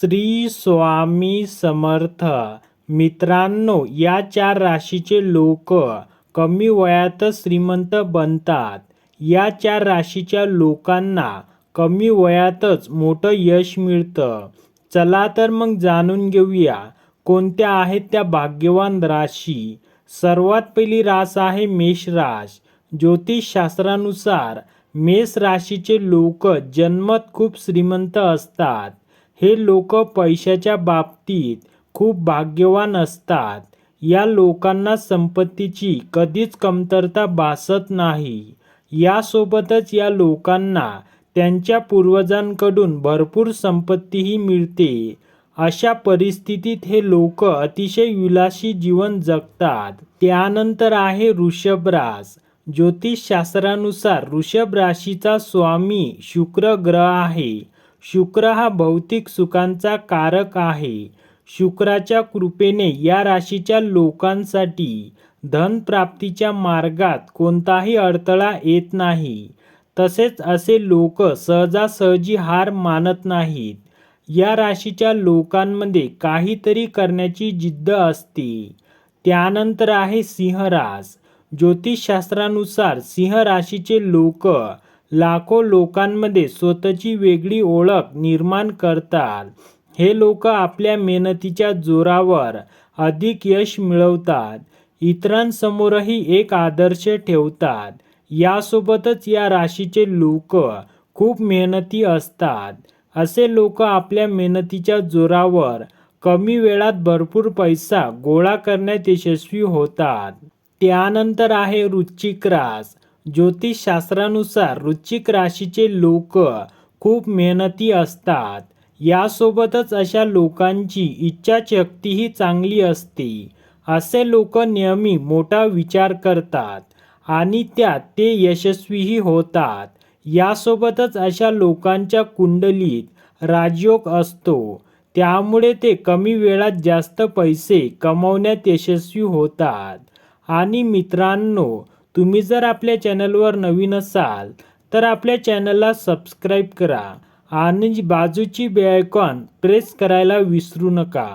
श्री स्वामी समर्थ. मित्रांनो या चार राशीचे लोक कमी वयातच श्रीमंत बनतात. या चार राशीच्या लोकांना कमी वयातच मोठं यश मिळतं. चला तर मग जाणून घेऊया कोणत्या आहेत त्या भाग्यवान राशी. सर्वात पहिली रास आहे मेष राश. ज्योतिषशास्त्रानुसार मेष राशीचे लोक जन्मत खूप श्रीमंत असतात. हे लोक पैशाच्या बाबतीत खूप भाग्यवान असतात. या लोकांना संपत्तीची कधीच कमतरता भासत नाही. यासोबतच या लोकांना त्यांच्या पूर्वजांकडून भरपूर संपत्तीही मिळते. अशा परिस्थितीत हे लोक अतिशय विलासी जीवन जगतात. त्यानंतर आहे वृषभ रास ज्योतिषशास्त्रानुसार वृषभ राशीचा स्वामी शुक्र ग्रह आहे. शुक्र हा भौतिक सुखांचा कारक आहे. शुक्राच्या कृपेने या राशीच्या लोकांसाठी धनप्राप्तीच्या मार्गात कोणताही अडथळा येत नाही. तसेच असे लोक सहजासहजी हार मानत नाहीत. या राशीच्या लोकांमध्ये काहीतरी करण्याची जिद्द असते. त्यानंतर आहे सिंहरास ज्योतिषशास्त्रानुसार सिंह राशीचे लोक लाखो लोकांमध्ये स्वतःची वेगळी ओळख निर्माण करतात. हे लोक आपल्या मेहनतीच्या जोरावर अधिक यश मिळवतात. इतरांसमोरही एक आदर्श ठेवतात. यासोबतच या राशीचे लोक खूप मेहनती असतात. असे लोक आपल्या मेहनतीच्या जोरावर कमी वेळात भरपूर पैसा गोळा करण्यात यशस्वी होतात. त्यानंतर आहे वृश्चिक रास. ज्योतिषशास्त्रानुसार वृश्चिक राशीचे लोक खूप मेहनती असतात. यासोबतच अशा लोकांची इच्छाशक्तीही चांगली असते. असे लोक नेहमी मोठा विचार करतात आणि त्यात ते यशस्वीही होतात. यासोबतच अशा लोकांच्या कुंडलीत राजयोग असतो. त्यामुळे ते कमी वेळात जास्त पैसे कमवण्यात यशस्वी होतात. आणि मित्रांनो तुम्ही जर आपल्या चॅनलवर नवीन असाल तर आपल्या चॅनलला सबस्क्राईब करा आणि बाजूची बेआयकॉन प्रेस करायला विसरू नका.